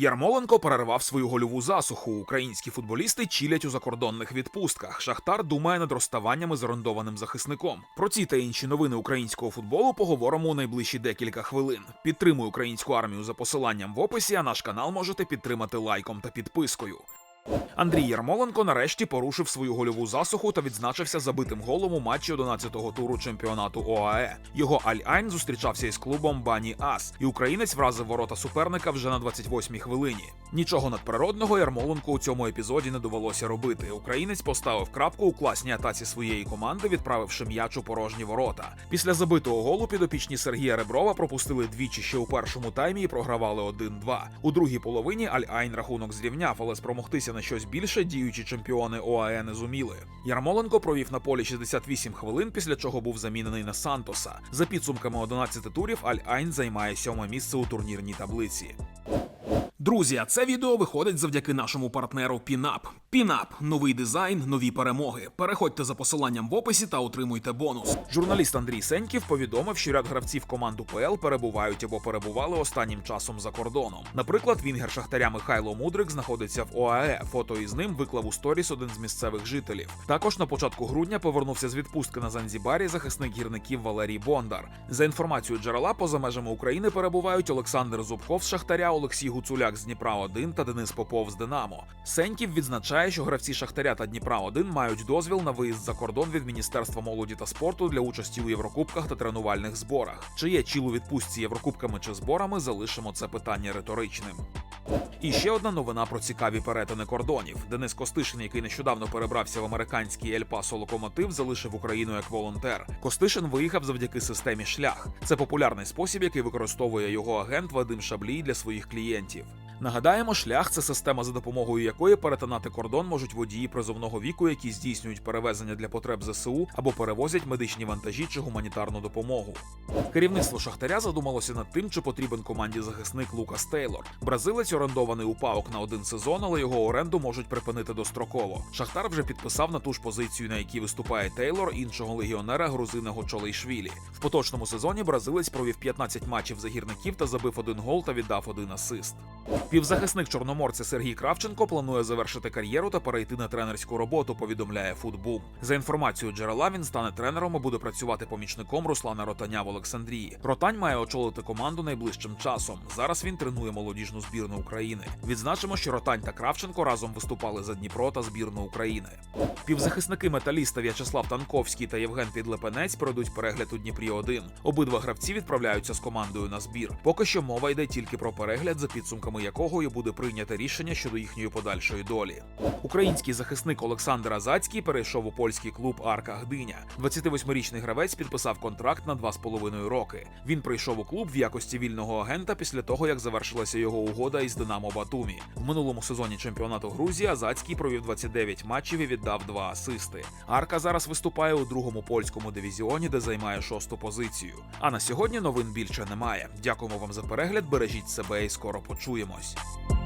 Ярмоленко перервав свою гольову засуху. Українські футболісти чілять у закордонних відпустках. Шахтар думає над розставаннями з орендованим захисником. Про ці та інші новини українського футболу поговоримо у найближчі декілька хвилин. Підтримуй українську армію за посиланням в описі. А наш канал можете підтримати лайком та підпискою. Андрій Ярмоленко нарешті порушив свою гольову засуху та відзначився забитим голом у матчі 11-го туру чемпіонату ОАЕ. Його Аль-Айн зустрічався із клубом Бані Ас, і українець вразив ворота суперника вже на 28-й хвилині. Нічого надприродного Ярмоленко у цьому епізоді не довелося робити. Українець поставив крапку у класній атаці своєї команди, відправивши м'яч у порожні ворота. Після забитого голу підопічні Сергія Реброва пропустили двічі ще у першому таймі і програвали 1-2. У другій половині Аль-Айн рахунок зрівняв, але спромогтися на щось більше діючі чемпіони ОАЕ не зуміли. Ярмоленко провів на полі 68 хвилин, після чого був замінений на Сантоса. За підсумками 11 турів Аль-Айн займає сьоме місце у турнірній таблиці. Друзі, це відео виходить завдяки нашому партнеру Пінап. Пінап новий дизайн, нові перемоги. Переходьте за посиланням в описі та отримуйте бонус. Журналіст Андрій Сеньків повідомив, що ряд гравців команд УПЛ перебувають або перебували останнім часом за кордоном. Наприклад, вінгер шахтаря Михайло Мудрик знаходиться в ОАЕ. Фото із ним виклав у сторіс один з місцевих жителів. Також на початку грудня повернувся з відпустки на Занзібарі захисник гірників Валерій Бондар. За інформацією джерела, поза межами України перебувають Олександр Зубков з Шахтаря, Олексій Гуцуляк з Дніпра 1 та Денис Попов з Динамо. Сеньків відзначає, що гравці Шахтаря та Дніпра 1 мають дозвіл на виїзд за кордон від Міністерства молоді та спорту для участі у Єврокубках та тренувальних зборах. Чи є чіл у відпустці Єврокубками чи зборами, залишимо це питання риторичним. І ще одна новина про цікаві перетини кордонів. Денис Костишин, який нещодавно перебрався в американський Ельпасо Локомотив, залишив Україну як волонтер. Костишин виїхав завдяки системі шлях. Це популярний спосіб, який використовує його агент Вадим Шаблій для своїх клієнтів. Нагадаємо, шлях це система, за допомогою якої перетинати кордон можуть водії призовного віку, які здійснюють перевезення для потреб ЗСУ або перевозять медичні вантажі чи гуманітарну допомогу. Керівництво Шахтаря задумалося над тим, чи потрібен команді захисник Лукас Тейлор. Бразилець орендований у ПАОК на один сезон, але його оренду можуть припинити достроково. Шахтар вже підписав на ту ж позицію, на якій виступає Тейлор, іншого легіонера грузина Чолейшвілі. В поточному сезоні бразилець провів 15 матчів за гірників та забив один гол та віддав один асист. Півзахисник чорноморця Сергій Кравченко планує завершити кар'єру та перейти на тренерську роботу. Повідомляє Футбум. За інформацією джерела, він стане тренером і буде працювати помічником Руслана Ротаня в Олександрії. Ротань має очолити команду найближчим часом. Зараз він тренує молодіжну збірну України. Відзначимо, що Ротань та Кравченко разом виступали за Дніпро та збірну України. Півзахисники металіста В'ячеслав Танковський та Євген Підлепенець пройдуть перегляд у Дніпрі 1 Обидва гравці відправляються з командою на збір. Поки що мова йде тільки про перегляд, за підсумками якого і буде прийнято рішення щодо їхньої подальшої долі. Український захисник Олександр Азацький перейшов у польський клуб Арка Гдиня. 28-річний гравець підписав контракт на 2,5 роки. Він прийшов у клуб в якості вільного агента після того, як завершилася його угода із Динамо Батумі. В минулому сезоні чемпіонату Грузії Азацький провів 29 матчів і віддав два асисти. Арка зараз виступає у другому польському дивізіоні, де займає шосту позицію. А на сьогодні новин більше немає. Дякуємо вам за перегляд. Бережіть себе і скоро почуємось. Peace.